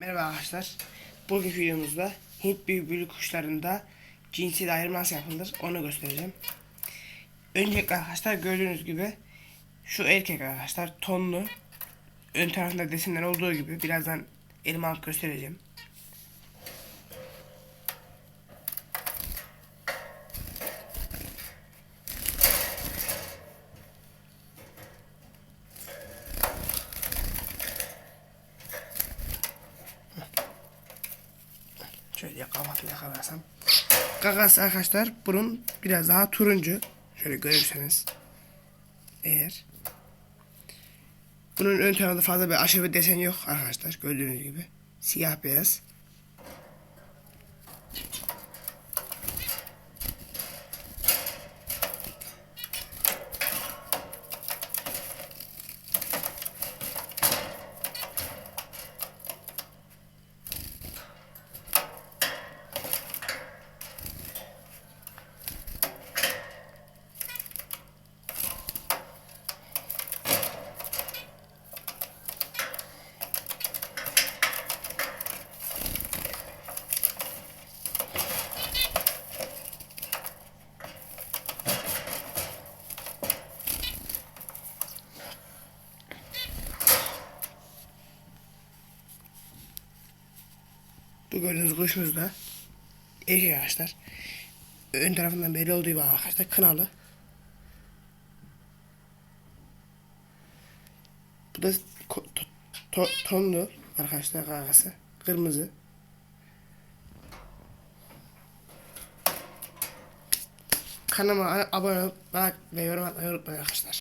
Merhaba arkadaşlar. Bugünkü videomuzda Hint büyük kuşlarında cinsiyet ayrımı nasıl yapılır onu göstereceğim. Öncelikle arkadaşlar gördüğünüz gibi şu erkek arkadaşlar tonlu ön tarafında desenler olduğu gibi birazdan alıp göstereceğim. Şöyle kapatın yakalarsam. Gagası arkadaşlar bunun biraz daha turuncu. Şöyle görürseniz. Eğer. Bunun ön tarafında fazla bir aşırı bir desen yok arkadaşlar. Gördüğünüz gibi. Siyah beyaz. Bu gördüğünüz kuşumuz da erkek arkadaşlar. Ön tarafından belli olduğu gibi arkadaşlar kınalı. Bu da to- to- tonlu arkadaşlar gagası. Kırmızı. Kanalıma abone olup like ve yorum atmayı unutmayın arkadaşlar.